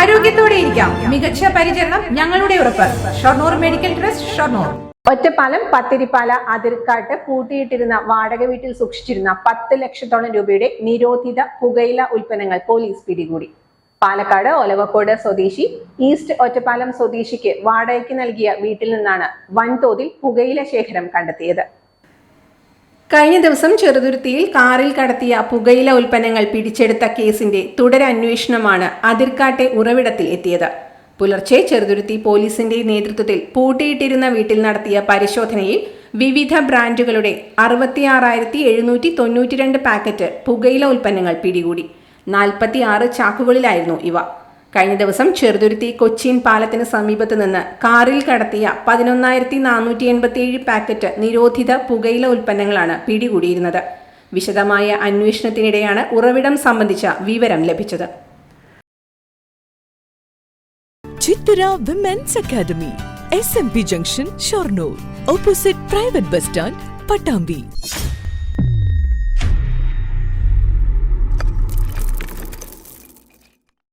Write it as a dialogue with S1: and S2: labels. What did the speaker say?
S1: ആരോഗ്യത്തോടെ ഇരിക്കാം. മികച്ച പരിചരണം ഞങ്ങളുടെ ഉറപ്പ്. Shoranur medical trust Shoranur.
S2: Ottapalam Pathirippala അതിർക്കാട്ട് പൂട്ടിയിട്ടിരുന്ന വാടക വീട്ടിൽ സൂക്ഷിച്ചിരുന്ന പത്ത് ലക്ഷത്തോളം രൂപയുടെ നിരോധിത പുകയില ഉൽപ്പന്നങ്ങൾ പോലീസ് പിടികൂടി. പാലക്കാട് ഒലവക്കോട് സ്വദേശി ഈസ്റ്റ് ഒറ്റപ്പാലം സ്വദേശിക്ക് വാടകയ്ക്ക് നൽകിയ വീട്ടിൽ നിന്നാണ് വൻതോതിൽ പുകയില ശേഖരം കണ്ടെത്തിയത്. കഴിഞ്ഞ ദിവസം ചെറുതുരുത്തിയിൽ കാറിൽ കടത്തിയ പുകയില ഉൽപ്പന്നങ്ങൾ പിടിച്ചെടുത്ത കേസിന്റെ തുടരന്വേഷണമാണ് അതിർക്കാട്ടെ ഉറവിടത്തിൽ എത്തിയത്. പുലർച്ചെ ചെറുതുരുത്തി പോലീസിന്റെ നേതൃത്വത്തിൽ പൂട്ടിയിട്ടിരുന്ന വീട്ടിൽ നടത്തിയ പരിശോധനയിൽ വിവിധ ബ്രാൻഡുകളുടെ അറുപത്തിയാറായിരത്തി എഴുന്നൂറ്റി തൊണ്ണൂറ്റിരണ്ട് പാക്കറ്റ് പുകയില ഉൽപ്പന്നങ്ങൾ പിടികൂടി നാൽപ്പത്തിയാറ് ചാക്കുകളിലായിരുന്നു ഇവ കഴിഞ്ഞ ദിവസം ചെറുതുരുത്തി കൊച്ചിൻ പാലത്തിന് സമീപത്ത് നിന്ന് കാറിൽ കടത്തിയ പതിനൊന്നായിരത്തി നാനൂറ്റി എൺപത്തിയേഴ് പാക്കറ്റ് നിരോധിത പുകയില ഉൽപ്പന്നങ്ങളാണ് പിടികൂടിയിരുന്നത്. വിശദമായ അന്വേഷണത്തിനിടെയാണ് ഉറവിടം സംബന്ധിച്ച വിവരം ലഭിച്ചത്.
S3: Chithura women's academy S M P junction Shoranur opposite private bus stand Pattambi